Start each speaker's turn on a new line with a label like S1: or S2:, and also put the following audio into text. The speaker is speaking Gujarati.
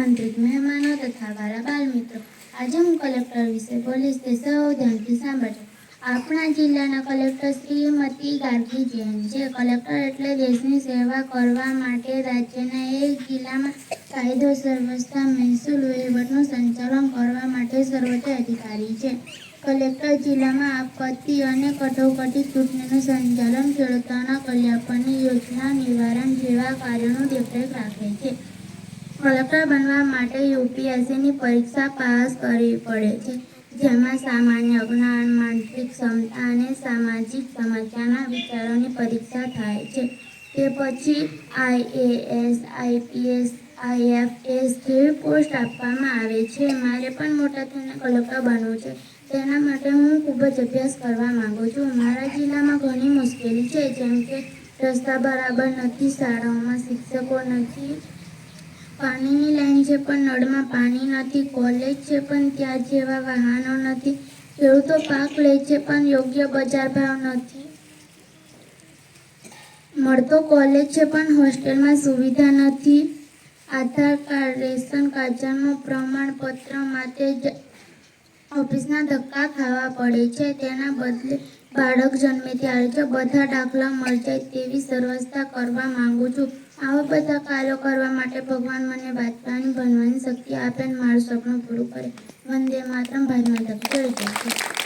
S1: આમંત્રિત મહેમાનો તથા મારા બાલ મિત્રો આજે હું કલેક્ટર વિશે બોલીશ તે સૌ ધ્યાનથી સાંભળજો આપણા જિલ્લાના કલેક્ટર શ્રીમતી ગાર્ગી જૈન છે કલેક્ટર એટલે દેશની સેવા કરવા માટે રાજ્યના એક જિલ્લામાં કાયદો સર્વસ્થા મહેસૂલ વહીવટનું સંચાલન કરવા માટે સર્વોચ્ચ અધિકારી છે. કલેક્ટર જિલ્લામાં આપત્તિ અને કટોકટી ચૂંટણીનું સંચાલન ખેડૂતોના કલ્યાણની યોજના નિવારણ જેવા કાર્યોનું દેખરેખ રાખે છે. કલેક્ટર બનવા માટે યુપીએસસીની પરીક્ષા પાસ કરવી પડે છે, જેમાં સામાન્ય જ્ઞાન માનસિક ક્ષમતા અને સામાજિક સમસ્યાના વિચારોની પરીક્ષા થાય છે. તે પછી આઈએએસ આઈપીએસ આઈએફએસ જેવી પોસ્ટ આપવામાં આવે છે. મારે પણ મોટા થઈને કલેક્ટર બનવું છે. તેના માટે હું ખૂબ જ અભ્યાસ કરવા માગું છું. મારા જિલ્લામાં ઘણી મુશ્કેલી છે, જેમ કે રસ્તા બરાબર નથી, શાળાઓમાં શિક્ષકો નથી પાણીની લાઈન છે, પણ નળમાં પાણી નથી, કોલેજ છે, પણ ત્યાં જેવા વાહનો નથી. ખેડૂતો પાક લે છે, પણ યોગ્ય બજાર ભાવ નથી. મળતો કોલેજ છે, પણ હોસ્ટેલમાં સુવિધા નથી. આધાર કાર્ડ, રેશન કાર્ડનું પ્રમાણપત્ર માટે ઓફિસના ધક્કા ખાવા પડે છે. તેના બદલે બાળક જન્મે ત્યારે જ બધા દાખલા મળી જાય તેવી સર્વસ્થા કરવા માંગુ છું. આવા બધા કાર્યો કરવા માટે ભગવાન મને બાદશાહની બનવાની શક્તિ આપે અને મારું સપનું પૂરું કરે. વંદે માતરમ. ભારત માતા જય જય.